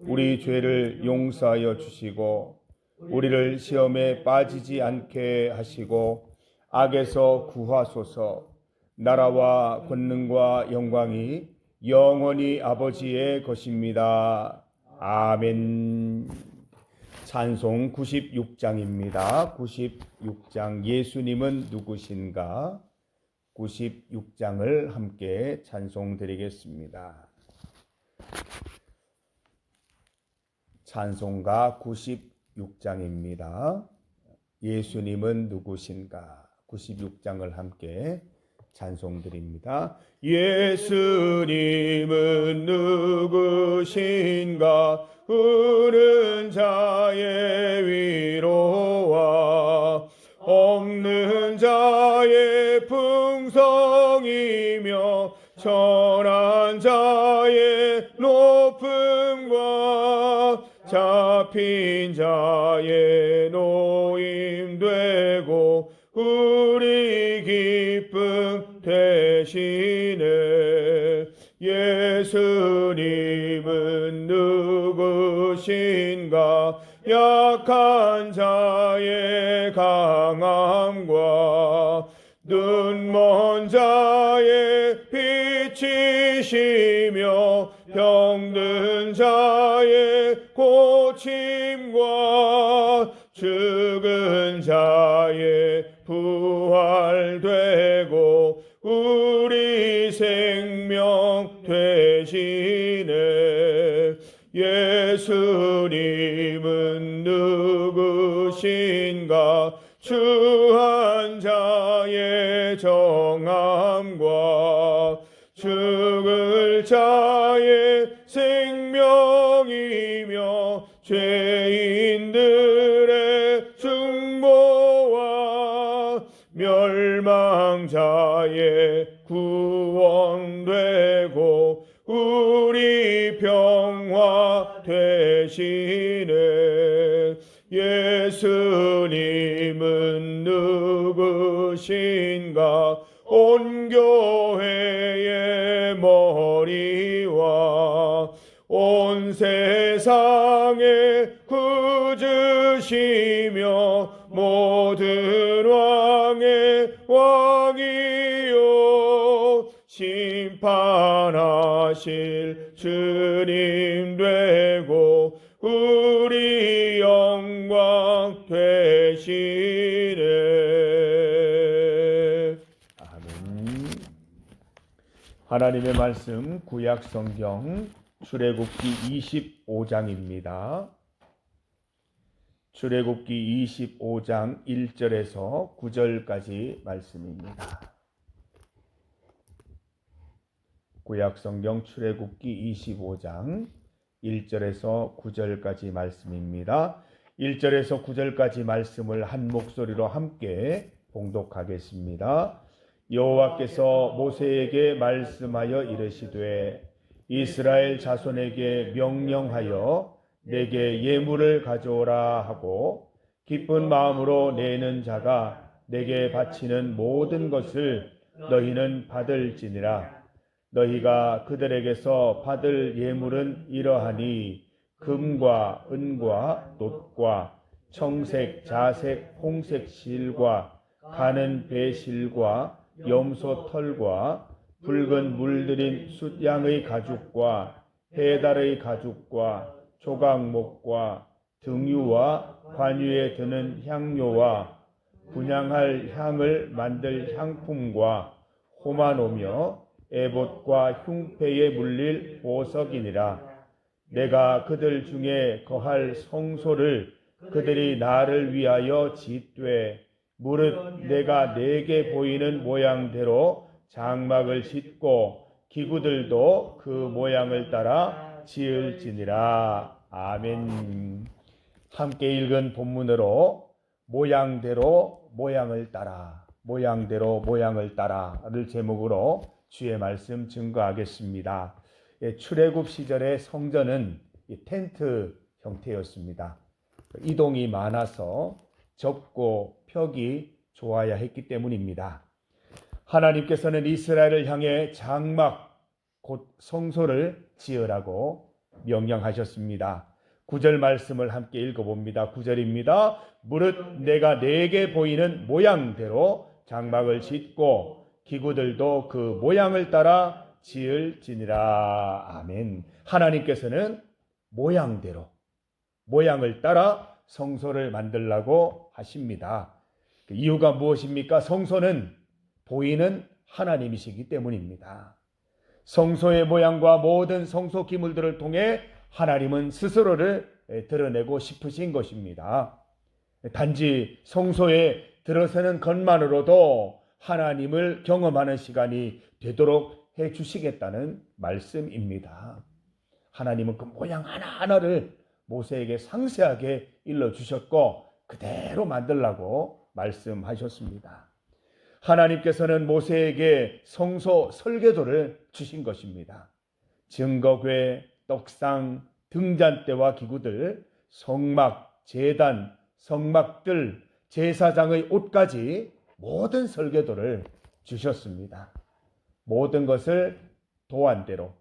우리 죄를 용서하여 주시고 우리를 시험에 빠지지 않게 하시고 악에서 구하소서 나라와 권능과 영광이 영원히 아버지의 것입니다. 아멘. 찬송 96장입니다. 96장 예수님은 누구신가? 96장을 함께 찬송 드리겠습니다. 찬송가 96장입니다. 예수님은 누구신가? 96장을 함께 찬송 드립니다. 예수님은 누구신가? 우는 자의 위로와 없는 자의 풍성이며 천한 자의 높음과 잡힌 자의 노임 되고 우리 기쁨 되시네 예수님은 누구신가? 약한 자의 강함과 눈먼 자 이시며 병든 자의 고침과 죽은 자의 부활되고 우리 생명 되시네. 예수님은 누구신가? 추 자의 생명이며 죄인들의 중보와 멸망자의 구원되고 우리 평화 되시네. 예수님은 누구신가? 온 교회 온 세상에 구주시며 모든 왕의 왕이요. 심판하실 주님 되고 우리 영광 되시네. 아멘. 하나님의 말씀 구약 성경 출애굽기 25장입니다. 출애굽기 25장 1절에서 9절까지 말씀입니다. 구약 성경 출애굽기 25장 1절에서 9절까지 말씀입니다. 1절에서 9절까지 말씀을 한 목소리로 함께 봉독하겠습니다. 여호와께서 모세에게 말씀하여 이르시되 이스라엘 자손에게 명령하여 내게 예물을 가져오라 하고 기쁜 마음으로 내는 자가 내게 바치는 모든 것을 너희는 받을지니라. 너희가 그들에게서 받을 예물은 이러하니 금과 은과 놋과 청색, 자색, 홍색 실과 가는 배실과 염소 털과 붉은 물들인 숫양의 가죽과 해달의 가죽과 조각목과 등유와 관유에 드는 향료와 분양할 향을 만들 향품과 호마노며 에봇과 흉패에 물릴 보석이니라. 내가 그들 중에 거할 성소를 그들이 나를 위하여 짓되 무릇 내가 내게 보이는 모양대로 장막을 짓고 기구들도 그 모양을 따라 지을지니라. 아멘. 함께 읽은 본문으로 모양대로 모양을 따라 모양대로 모양을 따라를 제목으로 주의 말씀 증거하겠습니다. 예, 출애굽 시절의 성전은 이 텐트 형태였습니다. 이동이 많아서 적고 벽이 좋아야 했기 때문입니다. 하나님께서는 이스라엘을 향해 장막 곧 성소를 지으라고 명령하셨습니다. 구절 말씀을 함께 읽어봅니다. 구절입니다. 무릇 내가 내게 보이는 모양대로 장막을 짓고 기구들도 그 모양을 따라 지을지니라. 아멘. 하나님께서는 모양대로 모양을 따라 성소를 만들라고 하십니다. 그 이유가 무엇입니까? 성소는 보이는 하나님이시기 때문입니다. 성소의 모양과 모든 성소 기물들을 통해 하나님은 스스로를 드러내고 싶으신 것입니다. 단지 성소에 들어서는 것만으로도 하나님을 경험하는 시간이 되도록 해 주시겠다는 말씀입니다. 하나님은 그 모양 하나하나를 모세에게 상세하게 일러 주셨고 그대로 만들라고 말씀하셨습니다. 하나님께서는 모세에게 성소 설계도를 주신 것입니다. 증거궤, 떡상, 등잔대와 기구들, 성막, 제단, 성막들, 제사장의 옷까지 모든 설계도를 주셨습니다. 모든 것을 도안대로,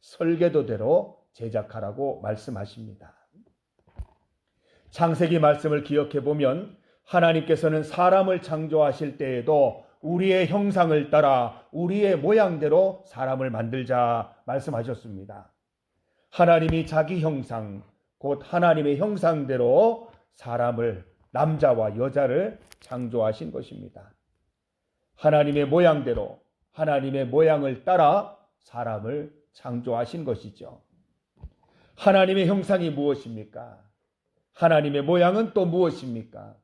설계도대로 제작하라고 말씀하십니다. 창세기 말씀을 기억해 보면 하나님께서는 사람을 창조하실 때에도 우리의 형상을 따라 우리의 모양대로 사람을 만들자 말씀하셨습니다. 하나님이 자기 형상, 곧 하나님의 형상대로 사람을, 남자와 여자를 창조하신 것입니다. 하나님의 모양대로, 하나님의 모양을 따라 사람을 창조하신 것이죠. 하나님의 형상이 무엇입니까? 하나님의 모양은 또 무엇입니까?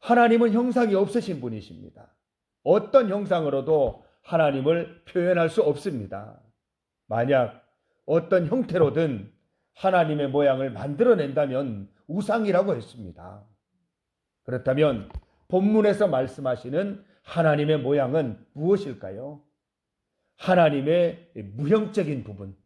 하나님은 형상이 없으신 분이십니다. 어떤 형상으로도 하나님을 표현할 수 없습니다. 만약 어떤 형태로든 하나님의 모양을 만들어낸다면 우상이라고 했습니다. 그렇다면 본문에서 말씀하시는 하나님의 모양은 무엇일까요? 하나님의 무형적인 부분,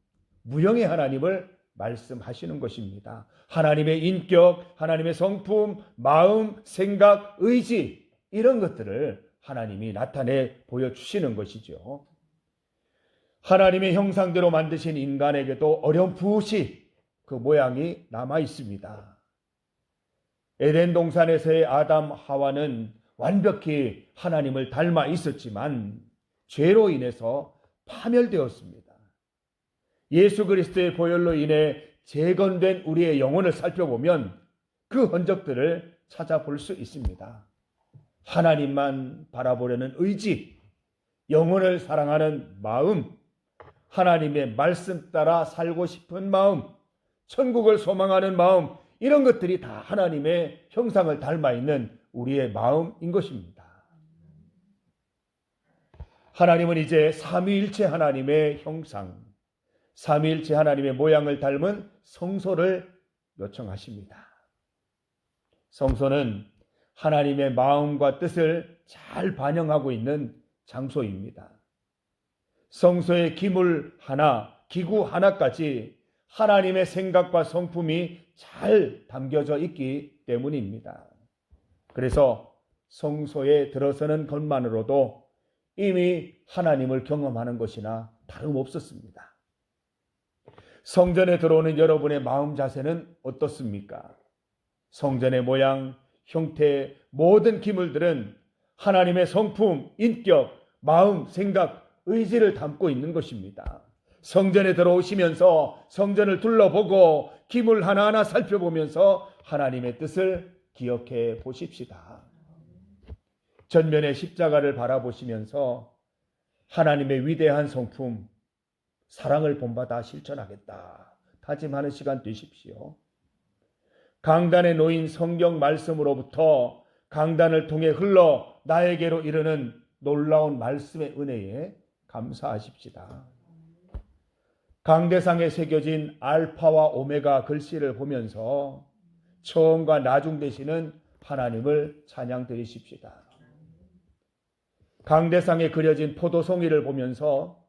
무형의 하나님을 말씀하시는 것입니다. 하나님의 인격, 하나님의 성품, 마음, 생각, 의지, 이런 것들을 하나님이 나타내 보여주시는 것이죠. 하나님의 형상대로 만드신 인간에게도 어렴풋이 그 모양이 남아 있습니다. 에덴 동산에서의 아담 하와는 완벽히 하나님을 닮아 있었지만 죄로 인해서 파멸되었습니다. 예수 그리스도의 보혈로 인해 재건된 우리의 영혼을 살펴보면 그 흔적들을 찾아볼 수 있습니다. 하나님만 바라보려는 의지, 영혼을 사랑하는 마음, 하나님의 말씀 따라 살고 싶은 마음, 천국을 소망하는 마음, 이런 것들이 다 하나님의 형상을 닮아 있는 우리의 마음인 것입니다. 하나님은 이제 삼위일체 하나님의 형상, 삼위일체 하나님의 모양을 닮은 성소를 요청하십니다. 성소는 하나님의 마음과 뜻을 잘 반영하고 있는 장소입니다. 성소의 기물 하나, 기구 하나까지 하나님의 생각과 성품이 잘 담겨져 있기 때문입니다. 그래서 성소에 들어서는 것만으로도 이미 하나님을 경험하는 것이나 다름없었습니다. 성전에 들어오는 여러분의 마음 자세는 어떻습니까? 성전의 모양, 형태, 모든 기물들은 하나님의 성품, 인격, 마음, 생각, 의지를 담고 있는 것입니다. 성전에 들어오시면서 성전을 둘러보고 기물 하나하나 살펴보면서 하나님의 뜻을 기억해 보십시다. 전면의 십자가를 바라보시면서 하나님의 위대한 성품, 사랑을 본받아 실천하겠다. 다짐하는 시간 되십시오. 강단에 놓인 성경 말씀으로부터 강단을 통해 흘러 나에게로 이르는 놀라운 말씀의 은혜에 감사하십시다. 강대상에 새겨진 알파와 오메가 글씨를 보면서 처음과 나중 되시는 하나님을 찬양 드리십시다. 강대상에 그려진 포도송이를 보면서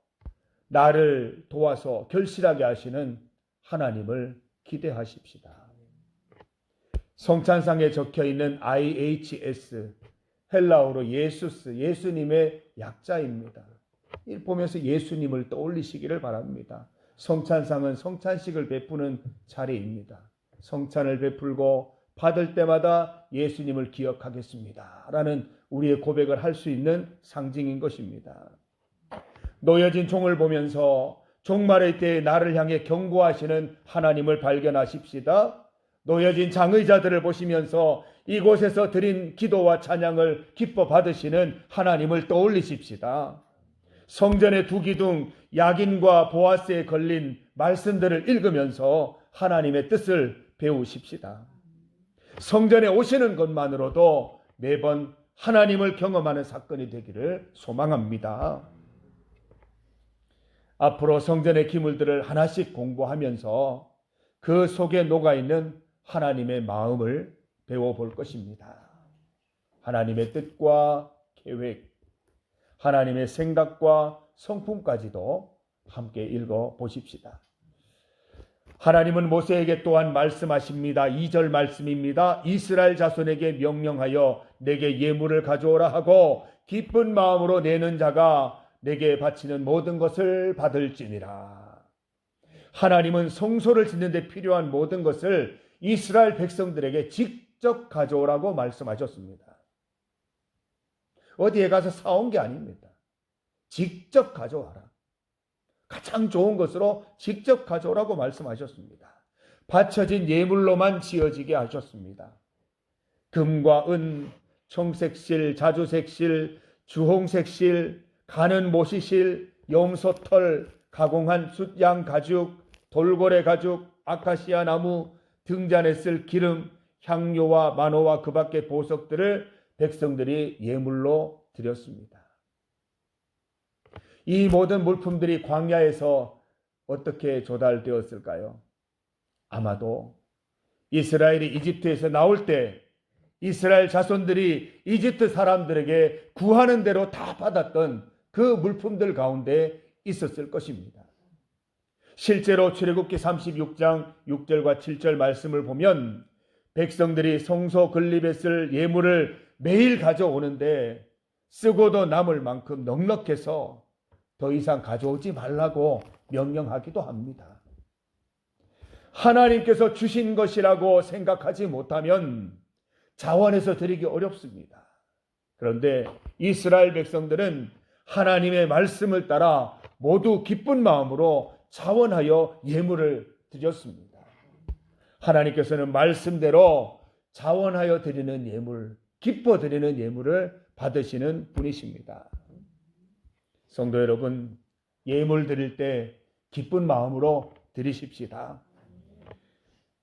나를 도와서 결실하게 하시는 하나님을 기대하십시다. 성찬상에 적혀 있는 IHS 헬라어로 예수스 예수님의 약자입니다. 이 보면서 예수님을 떠올리시기를 바랍니다. 성찬상은 성찬식을 베푸는 자리입니다. 성찬을 베풀고 받을 때마다 예수님을 기억하겠습니다. 라는 우리의 고백을 할 수 있는 상징인 것입니다. 놓여진 종을 보면서 종말의 때에 나를 향해 경고하시는 하나님을 발견하십시다. 놓여진 장의자들을 보시면서 이곳에서 드린 기도와 찬양을 기뻐 받으시는 하나님을 떠올리십시다. 성전의 두 기둥 야긴과 보아스에 걸린 말씀들을 읽으면서 하나님의 뜻을 배우십시다. 성전에 오시는 것만으로도 매번 하나님을 경험하는 사건이 되기를 소망합니다. 앞으로 성전의 기물들을 하나씩 공부하면서 그 속에 녹아 있는 하나님의 마음을 배워볼 것입니다. 하나님의 뜻과 계획, 하나님의 생각과 성품까지도 함께 읽어 보십시다. 하나님은 모세에게 또한 말씀하십니다. 2절 말씀입니다. 이스라엘 자손에게 명령하여 내게 예물을 가져오라 하고 기쁜 마음으로 내는 자가 내게 바치는 모든 것을 받을지니라. 하나님은 성소를 짓는 데 필요한 모든 것을 이스라엘 백성들에게 직접 가져오라고 말씀하셨습니다. 어디에 가서 사온 게 아닙니다. 직접 가져와라. 가장 좋은 것으로 직접 가져오라고 말씀하셨습니다. 바쳐진 예물로만 지어지게 하셨습니다. 금과 은, 청색실, 자주색실, 주홍색실, 가는 모시실, 염소털, 가공한 숫양 가죽, 돌고래 가죽, 아카시아 나무, 등잔에 쓸 기름, 향료와 만호와 그 밖의 보석들을 백성들이 예물로 드렸습니다. 이 모든 물품들이 광야에서 어떻게 조달되었을까요? 아마도 이스라엘이 이집트에서 나올 때 이스라엘 자손들이 이집트 사람들에게 구하는 대로 다 받았던 그 물품들 가운데 있었을 것입니다. 실제로 출애굽기 36장 6절과 7절 말씀을 보면 백성들이 성소 건립에 쓸 예물을 매일 가져오는데 쓰고도 남을 만큼 넉넉해서 더 이상 가져오지 말라고 명령하기도 합니다. 하나님께서 주신 것이라고 생각하지 못하면 자원해서 드리기 어렵습니다. 그런데 이스라엘 백성들은 하나님의 말씀을 따라 모두 기쁜 마음으로 자원하여 예물을 드렸습니다. 하나님께서는 말씀대로 자원하여 드리는 예물, 기뻐 드리는 예물을 받으시는 분이십니다. 성도 여러분, 예물 드릴 때 기쁜 마음으로 드리십시다.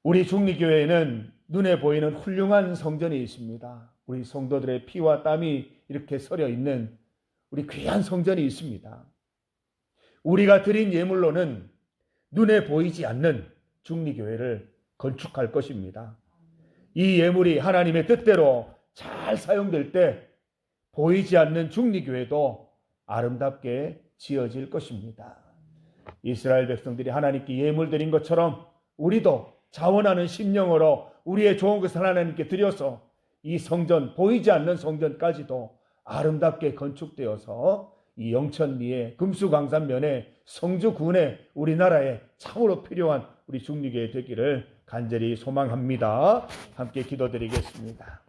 우리 중리교회에는 눈에 보이는 훌륭한 성전이 있습니다. 우리 성도들의 피와 땀이 이렇게 서려 있는 우리 귀한 성전이 있습니다. 우리가 드린 예물로는 눈에 보이지 않는 중리교회를 건축할 것입니다. 이 예물이 하나님의 뜻대로 잘 사용될 때 보이지 않는 중리교회도 아름답게 지어질 것입니다. 이스라엘 백성들이 하나님께 예물 드린 것처럼 우리도 자원하는 심령으로 우리의 좋은 것을 하나님께 드려서 이 성전, 보이지 않는 성전까지도 아름답게 건축되어서 이 영천리의 금수강산면에 성주군에 우리나라에 참으로 필요한 우리 중리교회 되기를 간절히 소망합니다. 함께 기도드리겠습니다.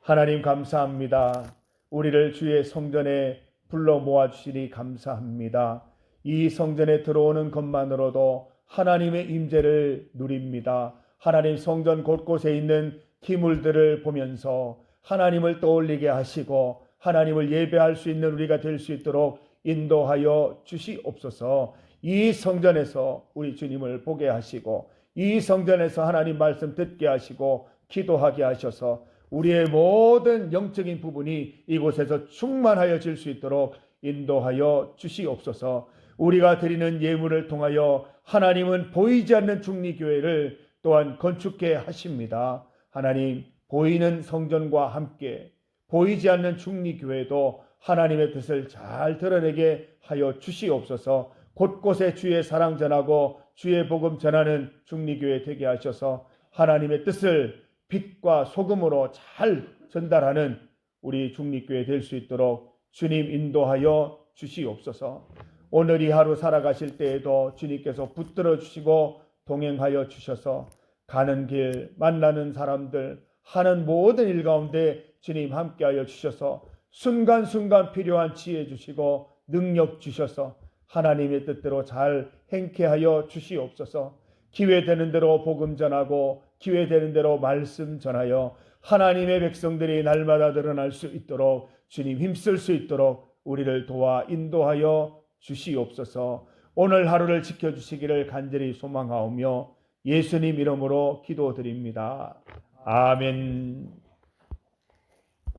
하나님 감사합니다. 우리를 주의 성전에 불러 모아주시니 감사합니다. 이 성전에 들어오는 것만으로도 하나님의 임재를 누립니다. 하나님 성전 곳곳에 있는 기물들을 보면서 하나님을 떠올리게 하시고 하나님을 예배할 수 있는 우리가 될 수 있도록 인도하여 주시옵소서. 이 성전에서 우리 주님을 보게 하시고 이 성전에서 하나님 말씀 듣게 하시고 기도하게 하셔서 우리의 모든 영적인 부분이 이곳에서 충만하여 질 수 있도록 인도하여 주시옵소서. 우리가 드리는 예물을 통하여 하나님은 보이지 않는 중리교회를 또한 건축해 하십니다. 하나님 보이는 성전과 함께 보이지 않는 중리교회도 하나님의 뜻을 잘 드러내게 하여 주시옵소서. 곳곳에 주의 사랑 전하고 주의 복음 전하는 중리교회 되게 하셔서 하나님의 뜻을 빛과 소금으로 잘 전달하는 우리 중리교회 될 수 있도록 주님 인도하여 주시옵소서. 오늘 이 하루 살아가실 때에도 주님께서 붙들어 주시고 동행하여 주셔서 가는 길 만나는 사람들 하는 모든 일 가운데 주님 함께하여 주셔서 순간순간 필요한 지혜 주시고 능력 주셔서 하나님의 뜻대로 잘 행케 하여 주시옵소서. 기회 되는 대로 복음 전하고 기회 되는 대로 말씀 전하여 하나님의 백성들이 날마다 드러날 수 있도록 주님 힘쓸 수 있도록 우리를 도와 인도하여 주시옵소서. 오늘 하루를 지켜 주시기를 간절히 소망하오며 예수님 이름으로 기도드립니다. 아멘.